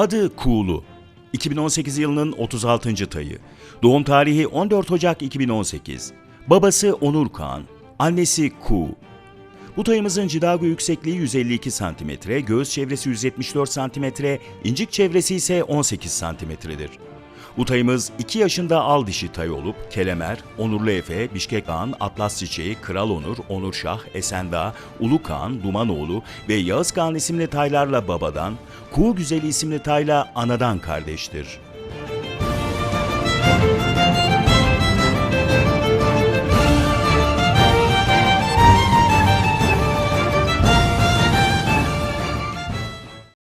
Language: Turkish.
Adı Kuğulu. 2018 yılının 36. tayı. Doğum tarihi 14 Ocak 2018. Babası Onur Kağan, annesi Ku. Bu tayımızın cidago yüksekliği 152 cm, göğüs çevresi 174 cm, incik çevresi ise 18 cm'dir. Bu tayımız 2 yaşında al dişi tay olup Kelemer, Onurlu Efe, Bişkek Kağan, Atlas Çiçeği, Kral Onur, Onur Şah, Esendağ, Ulu Kağan, Dumanoğlu ve Yağız Kağan isimli taylarla babadan, Kuğu Güzeli isimli tayla anadan kardeştir.